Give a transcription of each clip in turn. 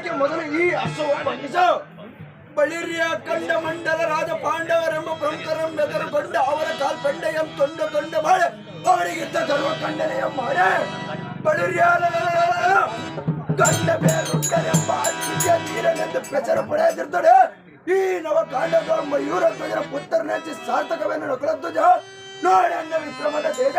ಬೆಳಗ್ಗೆ ಮೊದಲು ಈ ಅಸೋ ಬಂಧಿಸ ಬಳಿರಿಯ ಕಂಡ ಮಂಡಲ ರಾಜ ಪಾಂಡವರೆಂಬ ಪ್ರಮುಖರೆಂಬೆದರುಗೊಂಡ ಅವರ ಕಾಲ್ಪಂಡೆಯಂ ತೊಂಡ ತೊಂಡ ಬಾಳೆ ಅವರಿಗಿದ್ದ ಧರ್ಮ ಖಂಡನೆಯ ಮಾಡೆ ಬಳಿರಿಯ ಕಂಡ ಬೇರುಂಡರೆಂಬ ಅತಿಥಿಯ ನೀರನೆಂದು ಪ್ರಚಾರ ಪಡೆದಿರ್ತಾರೆ ಈ ನವ ಕಾಂಡದ ಮಯೂರ ಧ್ವಜರ ಪುತ್ರನೆಂಚಿ ಸಾರ್ಥಕವೆನ್ನು ನಕಲಧ್ವಜ ನೋಡಿ ಅನ್ನ ವಿಕ್ರಮದ ತೇಜ.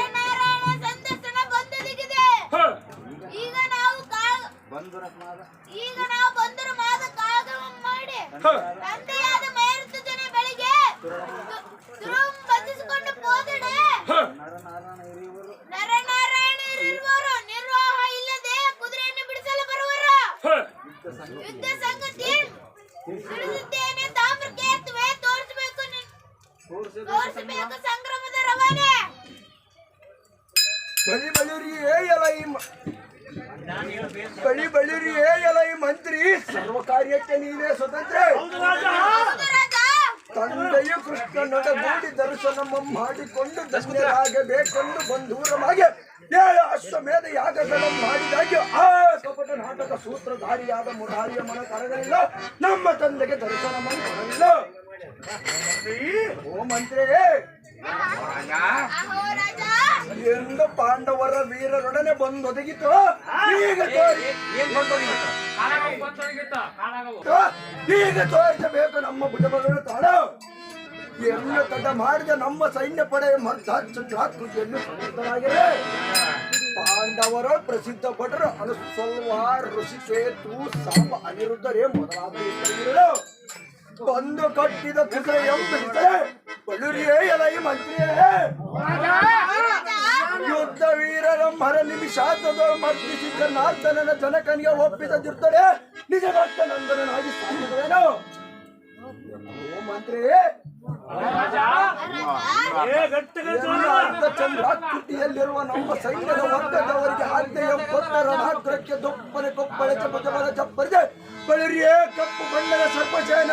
ತಂದೆಯಾದ ಮೈರುತ್ತಜನೆ ಬೆಳಿಗ್ಗೆ ತುರುಂ ಬಂಧಿಸಿಕೊಂಡು ಹೋದಡೆ. ನರನಾರಾಯಣ ಇರುವರು ನಿರ್ವಾಹ ಇಲ್ಲದೆ ಕುದುರೆಯನ್ನು ಬಿಡಿಸಲು ಬರುವರು. ಯುದ್ಧ ಸಂಗತಿ ತಿಳಿದಿದ್ದೇನೆ ತಾಮ್ರಕ್ಕೆ ಎತ್ತುವೆ. ತೋರಿಸಬೇಕು ತೋರಿಸಬೇಕು ಸಂಗ್ರಾಮದ ರವಾನೆ. ಬಳಿ ಬಳಿರಿ ಎಲ ಬಳಿ ಬಳಿರಿ ಎಲ ಮಂತ್ರಿ ಸರ್ವ ಕಾರ್ಯಕ್ಕೆ ನೀನೇ ಸ್ವತಂತ್ರ. ಹೌದು ಕೃಷ್ಣನೊಡ ತಂದೆಯು ಕೃಷ್ಣನೊಡಗೂಡಿ ದರ್ಶನ ಮಾಡಿಕೊಂಡು ಧನ್ಯರಾಗಬೇಕೆಂದು ಬಂಧೂರವಾಗಿ ಏಳು ಅಶ್ವಮೇಧ ಯಾಗಗಳನ್ನು ಮಾಡಿದಾಗ ಆ ಕಪಟ ನಾಟಕ ಸೂತ್ರಧಾರಿಯಾದ ಮುರಾರಿಯ ಮನ ಕರಗಲಿಲ್ಲ ನಮ್ಮ ತಂದೆಗೆ ದರ್ಶನ ಮಾಡಿ ಕೊಡಲಿಲ್ಲ ಓ ಮಂತ್ರಿ. ಎಂದು ಪಾಂಡವರ ವೀರರೊಡನೆ ಬಂದೊದಗಿತು. ಈಗ ತೋರಿ. ಈಗ ತೋರಿಸಬೇಕು ನಮ್ಮ ತಾಣ. ಎಲ್ಲ ತಡ ಮಾಡಿದ ನಮ್ಮ ಸೈನ್ಯ ಪಡೆ ಮರ್ಧಾಚಂದ್ರಾಕೃತಿಯನ್ನು ಸಮರ್ಥರಾಗಿದೆ ಪಾಂಡವರ ಪ್ರಸಿದ್ಧ ಭಟರು ಅನುಸಲ್ವಾರ್ ಋಷಿಕೇತು ಸಾಮ ಅನಿರುದ್ಧರೇ ಮೊದಲಾದ ಬಂದು ಕಟ್ಟಿದ ಕುದುರೆ ಎಂಬಿಡಿಸರೆ ಬಳುರಿಯೇ ಎಲೈ ಮಂತ್ರಿಯೇ. ಯುದ್ಧ ವೀರರ ಮರ ನಿಮಿಷಾತದ ಮರ್ತಿಸಿದ್ದ ನಾರ್ತನ ಜನಕನಿಗೆ ಒಪ್ಪಿದ ದುರ್ದಡೆ ನಿಜ ಭಕ್ತನಂದನಾಗಿ ಸಾಗಿದವೇನು ಓ ಮಂತ್ರಿ. ಚಂದ್ರಾಕೃತಿಯಲ್ಲಿರುವ ನಮ್ಮ ಸೈನ್ಯದ ವರ್ಗದವರಿಗೆ ಆಜ್ಞೆಯ ಕೊಟ್ಟ ರಣಾಗ್ರಕ್ಕೆ ದೊಪ್ಪನೆ ಕೊಪ್ಪಳೆ ಚಪ್ಪಜಬಲ ಚಪ್ಪರಿದೆ. ಬಳಿರಿಯೇ ಕಪ್ಪು ಬಣ್ಣದ ಸರ್ಪಶಯನ